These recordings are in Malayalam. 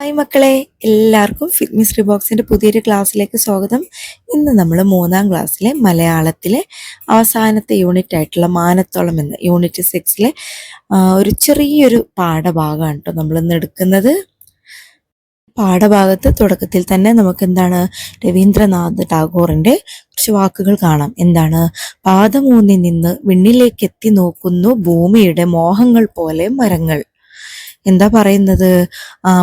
ഹായ് മക്കളെ എല്ലാവർക്കും ഫിറ്റ്നിസ്റ്റ് ബോക്സിന്റെ പുതിയൊരു ക്ലാസ്സിലേക്ക് സ്വാഗതം. ഇന്ന് നമ്മൾ മൂന്നാം ക്ലാസ്സിലെ മലയാളത്തിലെ അവസാനത്തെ യൂണിറ്റ് ആയിട്ടുള്ള മാനത്തോളം എന്ന യൂണിറ്റ് സിക്സിലെ ഒരു ചെറിയൊരു പാഠഭാഗമാണ് കേട്ടോ നമ്മൾ ഇന്ന് എടുക്കുന്നത്. പാഠഭാഗത്ത് തുടക്കത്തിൽ തന്നെ നമുക്ക് എന്താണ് രവീന്ദ്രനാഥ് ടാഗോറിന്റെ കുറച്ച് വാക്കുകൾ കാണാം. എന്താണ്? പാദമൂന്നി നിന്ന് വിണ്ണിലേക്ക് എത്തി നോക്കുന്നു ഭൂമിയുടെ മോഹങ്ങൾ പോലെ മരങ്ങൾ. എന്താ പറയുന്നത്?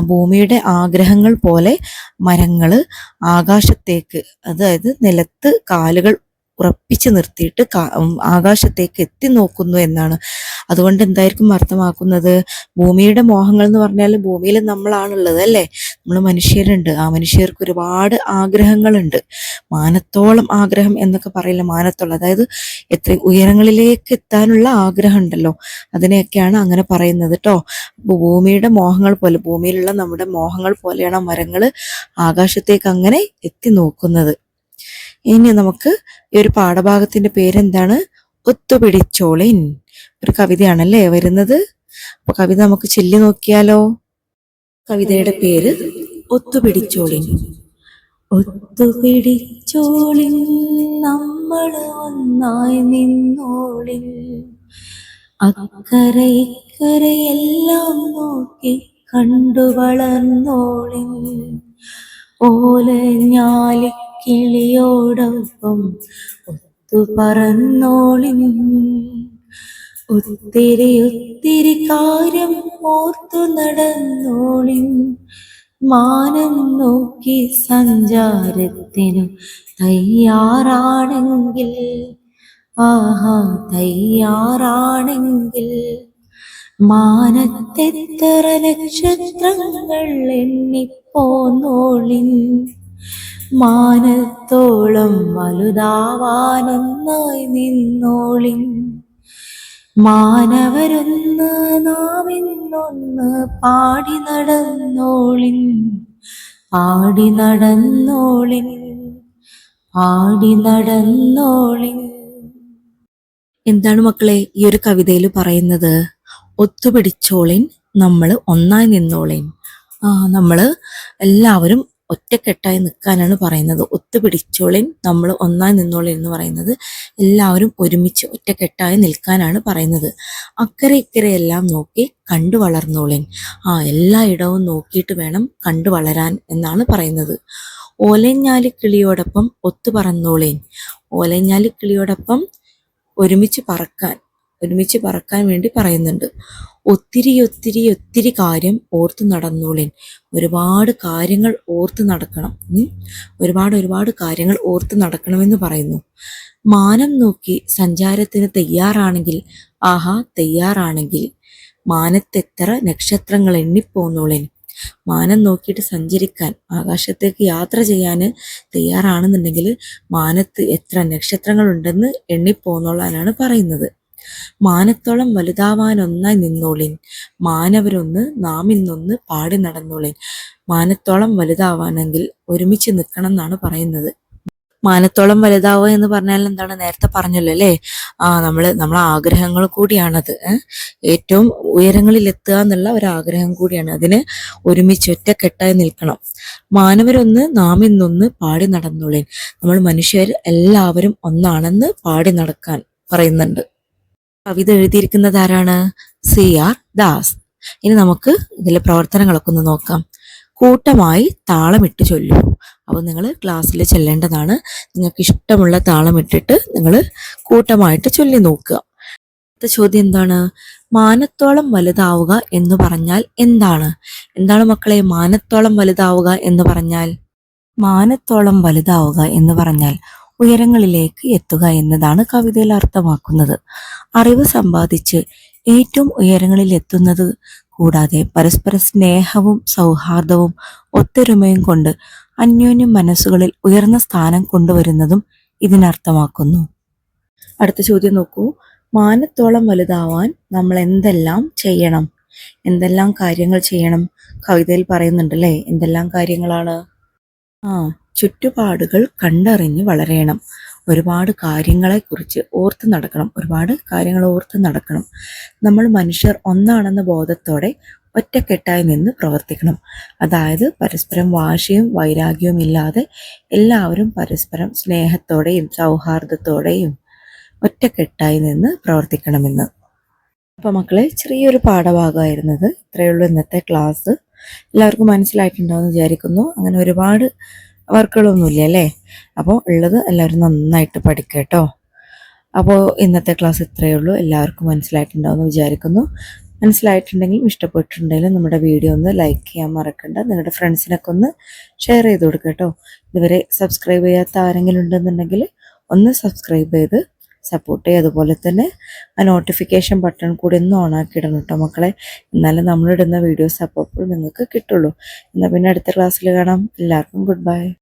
ഭൂമിയുടെ ആഗ്രഹങ്ങൾ പോലെ മരങ്ങൾ ആകാശത്തേക്ക് അതായത് നിലത്ത് കാലുകൾ ഉറപ്പിച്ചു നിർത്തിയിട്ട് ആകാശത്തേക്ക് എത്തി നോക്കുന്നു എന്നാണ്. അതുകൊണ്ട് എന്തായിരിക്കും അർത്ഥമാക്കുന്നത്? ഭൂമിയുടെ മോഹങ്ങൾ എന്ന് പറഞ്ഞാൽ ഭൂമിയിൽ നമ്മളാണുള്ളത് അല്ലേ? നമ്മൾ മനുഷ്യരുണ്ട്. ആ മനുഷ്യർക്ക് ഒരുപാട് ആഗ്രഹങ്ങളുണ്ട്. മാനത്തോളം ആഗ്രഹം എന്നൊക്കെ പറയില്ല. മാനത്തോളം. അതായത് എത്ര ഉയരങ്ങളിലേക്ക് എത്താനുള്ള ആഗ്രഹം ഉണ്ടല്ലോ അതിനെയൊക്കെയാണ് അങ്ങനെ പറയുന്നത് കേട്ടോ ഭൂമിയുടെ മോഹങ്ങൾ പോലെ ഭൂമിയിലുള്ള നമ്മുടെ മോഹങ്ങൾ പോലെയാണ് മരങ്ങൾ ആകാശത്തേക്ക് അങ്ങനെ എത്തി നോക്കുന്നത്. ഇനി നമുക്ക് ഈ ഒരു പാഠഭാഗത്തിന്റെ പേരെന്താണ്? ഒത്തുപിടിച്ചോളിൻ. ഒരു കവിതയാണല്ലേ വരുന്നത്. അപ്പോൾ കവിത നമുക്ക് ചൊല്ലി നോക്കിയാലോ? കവിതയുടെ പേര് ഒത്തുപിടിച്ചോളിൻ. ഒത്തുപിടിച്ചോളിൻ നമ്മൾ ഒന്നായി നിന്നോളിൻ. അക്കരെ ഇക്കരയെല്ലാം നോക്കി കണ്ടു വളർന്നോളിൻ. ഓലഞ്ഞാലി കിളിയോടൊപ്പം ഒത്തു പറന്നോളിൻ. ഒത്തിരി ഒത്തിരി കാര്യം ഓർത്തു നടന്നോളിൻ. മാനം നോക്കി സഞ്ചാരത്തിനു തയ്യാറാണെങ്കിൽ. ആഹാ തയ്യാറാണെങ്കിൽ. മാനത്തെത്ര നക്ഷത്രങ്ങൾ എണ്ണിപ്പോന്നോളിൻ. മാനത്തോളം വലുതാവാനൊന്നായി നിന്നോളി മാനവരൊന്ന് നാം ഇന്നൊന്ന് പാടി നടന്നോളിൻ. പാടി നടന്നോളിൻ. പാടി നടന്നോളിൻ. എന്താണ് മക്കളെ ഈ ഒരു കവിതയിൽ പറയുന്നത്? ഒത്തുപിടിച്ചോളിൻ നമ്മൾ ഒന്നായി നിന്നോളിൻ. നമ്മൾ എല്ലാവരും ഒറ്റക്കെട്ടായി നിൽക്കാനാണ് പറയുന്നത്. ഒത്തുപിടിച്ചോളിൻ നമ്മൾ ഒന്നായി നിന്നോളിൻ എന്ന് പറയുന്നത് എല്ലാവരും ഒരുമിച്ച് ഒറ്റക്കെട്ടായി നിൽക്കാനാണ് പറയുന്നത്. അക്കരെ ഇക്കരെ എല്ലാം നോക്കി കണ്ടു വളർന്നോളിൻ. ആ എല്ലായിടവും നോക്കിയിട്ട് വേണം കണ്ടു വളരാൻ എന്നാണ് പറയുന്നത്. ഓലഞ്ഞാലി കിളിയോടൊപ്പം ഒത്തു പറന്നോളിൻ. ഓലഞ്ഞാലി കിളിയോടൊപ്പം ഒരുമിച്ച് പറക്കാൻ ഒരുമിച്ച് പറക്കാൻ വേണ്ടി പറയുന്നുണ്ട്. ഒത്തിരി ഒത്തിരി ഒത്തിരി കാര്യം ഓർത്ത് നടന്നോളിൻ. ഒരുപാട് കാര്യങ്ങൾ ഓർത്ത് നടക്കണം. ഒരുപാട് ഒരുപാട് കാര്യങ്ങൾ ഓർത്ത് നടക്കണമെന്ന് പറയുന്നു. മാനം നോക്കി സഞ്ചാരത്തിന് തയ്യാറാണെങ്കിൽ ആഹാ തയ്യാറാണെങ്കിൽ മാനത്തെത്ര നക്ഷത്രങ്ങൾ എണ്ണിപ്പോന്നോളിൻ. മാനം നോക്കിയിട്ട് സഞ്ചരിക്കാൻ ആകാശത്തേക്ക് യാത്ര ചെയ്യാൻ തയ്യാറാണെന്നുണ്ടെങ്കിൽ മാനത്ത് എത്ര നക്ഷത്രങ്ങൾ ഉണ്ടെന്ന് എണ്ണിപ്പോന്നോളാനാണ് പറയുന്നത്. മാനത്തോളം വലുതാവാനൊന്നായി നിന്നോളിൻ. മാനവരൊന്ന് നാം പാടി നടന്നോളിൻ. മാനത്തോളം വലുതാവാനെങ്കിൽ ഒരുമിച്ച് നിൽക്കണം എന്നാണ് പറയുന്നത്. മാനത്തോളം വലുതാവുക എന്ന് പറഞ്ഞാൽ എന്താണ്? നേരത്തെ പറഞ്ഞല്ലോ അല്ലേ? ആ നമ്മൾ നമ്മളെ ആഗ്രഹങ്ങൾ കൂടിയാണത്. ഏറ്റവും ഉയരങ്ങളിൽ എത്തുക എന്നുള്ള ഒരു ആഗ്രഹം കൂടിയാണ്. അതിന് ഒരുമിച്ച് ഒറ്റക്കെട്ടായി നിൽക്കണം. മാനവരൊന്ന് നാം ഇന്നൊന്ന് പാടി നടന്നോളേൻ. നമ്മൾ മനുഷ്യർ എല്ലാവരും ഒന്നാണെന്ന് പാടി നടക്കാൻ പറയുന്നുണ്ട്. കവിത എഴുതിയിരിക്കുന്നത് ആരാണ്? C R Das. ഇനി നമുക്ക് ഇതിലെ പ്രവർത്തനങ്ങളൊക്കെ ഒന്ന് നോക്കാം. കൂട്ടമായി താളമിട്ട് ചൊല്ലൂ. അപ്പോൾ നിങ്ങൾ ക്ലാസ്സിൽ ചെല്ലേണ്ടതാണ്. നിങ്ങൾക്ക് ഇഷ്ടമുള്ള താളമിട്ടിട്ട് നിങ്ങൾ കൂട്ടമായിട്ട് ചൊല്ലി നോക്കുക. അടുത്ത ചോദ്യം എന്താണ്? മാനത്തോളം വലുതാവുക എന്ന് പറഞ്ഞാൽ എന്താണ്? എന്താണ് മക്കളെ മാനത്തോളം വലുതാവുക എന്ന് പറഞ്ഞാൽ? മാനത്തോളം വലുതാവുക എന്ന് പറഞ്ഞാൽ ഉയരങ്ങളിലേക്ക് എത്തുക എന്നതാണ് കവിതയിൽ അർത്ഥമാക്കുന്നത്. അറിവ് സമ്പാദിച്ച് ഏറ്റവും ഉയരങ്ങളിൽ എത്തുന്നത് കൂടാതെ പരസ്പര സ്നേഹവും സൗഹാർദ്ദവും ഒത്തൊരുമയും കൊണ്ട് അന്യോന്യം മനസ്സുകളിൽ ഉയർന്ന സ്ഥാനം കൊണ്ടുവരുന്നതും ഇതിനർത്ഥമാക്കുന്നു. അടുത്ത ചോദ്യം നോക്കൂ. മാനത്തോളം വലുതാവാൻ നമ്മൾ എന്തെല്ലാം ചെയ്യണം? എന്തെല്ലാം കാര്യങ്ങൾ ചെയ്യണം? കവിതയിൽ പറയുന്നുണ്ടല്ലേ? എന്തെല്ലാം കാര്യങ്ങളാണ്? ആ. ചുറ്റുപാടുകൾ കണ്ടറിഞ്ഞ് വളരണം. ഒരുപാട് കാര്യങ്ങളെക്കുറിച്ച് ഓർത്ത് നടക്കണം. ഒരുപാട് കാര്യങ്ങൾ ഓർത്ത് നടക്കണം. നമ്മൾ മനുഷ്യർ ഒന്നാണെന്ന ബോധത്തോടെ ഒറ്റക്കെട്ടായി നിന്ന് പ്രവർത്തിക്കണം. അതായത് പരസ്പരം വാശിയും വൈരാഗ്യവും ഇല്ലാതെ എല്ലാവരും പരസ്പരം സ്നേഹത്തോടെയും സൗഹാർദ്ദത്തോടെയും ഒറ്റക്കെട്ടായി നിന്ന് പ്രവർത്തിക്കണമെന്ന്. അപ്പോൾ മക്കളെ ചെറിയൊരു പാഠഭാഗമായിരുന്നത്. ഇത്രയുള്ളൂ ഇന്നത്തെ ക്ലാസ്. എല്ലാവർക്കും മനസ്സിലായിട്ടുണ്ടാവും വിചാരിക്കുന്നു. അങ്ങനെ ഒരുപാട് വർക്കുകളൊന്നുമില്ല അല്ലേ? അപ്പോൾ ഉള്ളത് എല്ലാവരും നന്നായിട്ട് പഠിക്കുക കേട്ടോ. അപ്പോൾ ഇന്നത്തെ ക്ലാസ് ഇത്രയേ ഉള്ളൂ. എല്ലാവർക്കും മനസ്സിലായിട്ടുണ്ടാവുമെന്ന് വിചാരിക്കുന്നു. മനസ്സിലായിട്ടുണ്ടെങ്കിലും ഇഷ്ടപ്പെട്ടിട്ടുണ്ടെങ്കിലും നമ്മുടെ വീഡിയോ ഒന്ന് ലൈക്ക് ചെയ്യാൻ മറക്കണ്ട. നിങ്ങളുടെ ഫ്രണ്ട്സിനൊക്കെ ഒന്ന് ഷെയർ ചെയ്ത് കൊടുക്കുക കേട്ടോ. ഇതുവരെ സബ്സ്ക്രൈബ് ചെയ്യാത്ത ആരെങ്കിലും ഉണ്ടെന്നുണ്ടെങ്കിൽ ഒന്ന് സബ്സ്ക്രൈബ് ചെയ്ത് സപ്പോർട്ട് ചെയ്യുക അതുപോലെ തന്നെ ആ നോട്ടിഫിക്കേഷൻ ബട്ടൺ കൂടി ഒന്ന് ഓൺ ആക്കി ഇടണം കേട്ടോ മക്കളെ. എന്നാലും നമ്മളിടുന്ന വീഡിയോസ് അപ്പോൾ നിങ്ങൾക്ക് കിട്ടുള്ളൂ. എന്നാൽ പിന്നെ അടുത്ത ക്ലാസ്സിൽ കാണാം. എല്ലാവർക്കും ഗുഡ് ബൈ